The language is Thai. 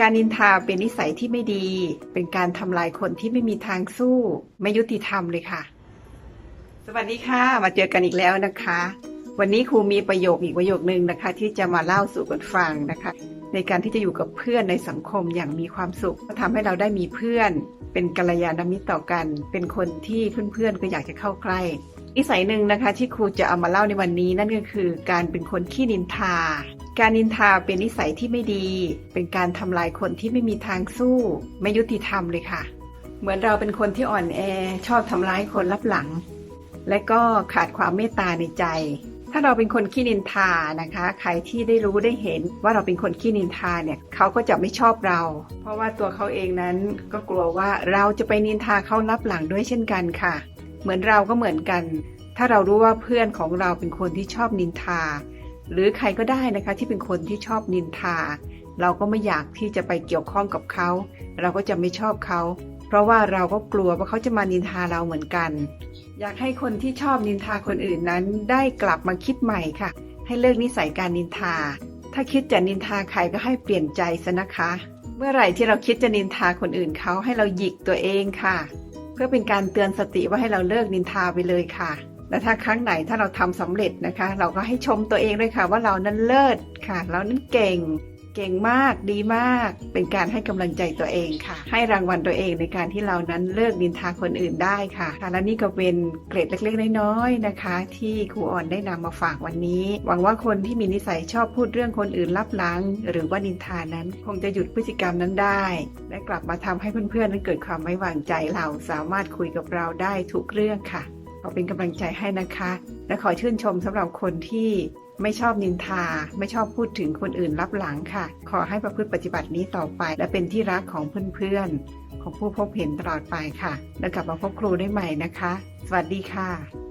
การนินทาเป็นนิสัยที่ไม่ดี เป็นการทำลายคนที่ไม่มีทางสู้ ไม่ยุติธรรมเลยค่ะ สวัสดีค่ะ มาเจอกันอีกแล้วนะคะ วันนี้ครูมีประโยคอีกประโยคนึงนะคะ ที่จะมาเล่าสู่กันฟังนะคะ ในการที่จะอยู่กับเพื่อนในสังคมอย่างมีความสุขทำให้เราได้มีเพื่อน เป็นกัลยาณมิตรต่อกัน เป็นคนที่เพื่อนๆก็อยากจะเข้าใกล้นิสัยหนึ่งนะคะที่ครูจะเอามาเล่าในวันนี้นั่นก็คือ การเป็นคนขี้นินทา การนินทาเป็นนิสัยที่ไม่ดี เป็นการทำลายคนที่ไม่มีทางสู้ ไม่ยุติธรรมเลยค่ะ เหมือนเราเป็นคนที่อ่อนแอ ชอบทำร้ายคนรับหลัง และก็ขาดความเมตตาในใจ ถ้าเราเป็นคนขี้นินทานะคะ ใครที่ได้รู้ได้เห็นว่าเราเป็นคนขี้นินทาเนี่ยเขาก็จะไม่ชอบเรา เพราะว่าตัวเขาเองนั้นก็กลัวว่าเราจะไปนินทาเขารับหลังด้วยเช่นกันค่ะ เหมือนเราก็เหมือนกัน ถ้าเรารู้ว่าเพื่อนของเราเป็นคนที่ชอบนินทา หรือใครก็ได้นะคะที่เป็นคนที่ชอบนินทา เราก็ไม่อยากที่จะไปเกี่ยวข้องกับเขา เราก็จะไม่ชอบเขา เพราะว่าเราก็กลัวว่าเขาจะมานินทาเราเหมือนกัน อยากให้คนที่ชอบนินทาคนอื่นนั้น ได้กลับมาคิดใหม่ค่ะ ให้เลิกนิสัยการนินทา ถ้าคิดจะนินทาใครก็ให้เปลี่ยนใจซะนะคะ เมื่อไหร่ที่เราคิดจะนินทาคนอื่นเขาให้เราหยิกตัวเองค่ะ เพื่อเป็นการเตือนสติว่าให้เราเลิกนินทาไปเลยค่ะ และถ้าครั้งไหนถ้าเราทำสำเร็จนะคะ เราก็ให้ชมตัวเองด้วยค่ะ ว่าเรานั้นเลิศค่ะ เรานั้นเก่งเก่งมากดีมาก เป็นการให้กำลังใจตัวเองค่ะ ให้รางวัลตัวเองในการที่เรานั้นเลิกนินทาคนอื่นได้ค่ะคะและนี่ก็เป็นเกรดเล็กๆ น้อยๆนะคะ ที่ครูอ่อนได้นำมาฝากวันนี้ หวังว่าคนที่มีนิสัยชอบพูดเรื่องคนอื่นลับหลัง หรือว่านินทานั้น คงจะหยุดพฤติกรรมนั้นได้ และกลับมาทำให้เพื่อนๆนั้นเกิดความไว้วางใจเราสามารถคุยกับเราได้ทุกเรื่องค่ะ ขอเป็นกำลังใจให้นะคะ และขอชื่นชมสำหรับคนที่ไม่ชอบนินทา ไม่ชอบพูดถึงคนอื่นรับหลังค่ะ ขอให้ประพฤติปฏิบัตินี้ต่อไป และเป็นที่รักของเพื่อนๆของผู้พบเห็นตลอดไปค่ะ แล้วกลับมาพบครูได้ใหม่นะคะ สวัสดีค่ะ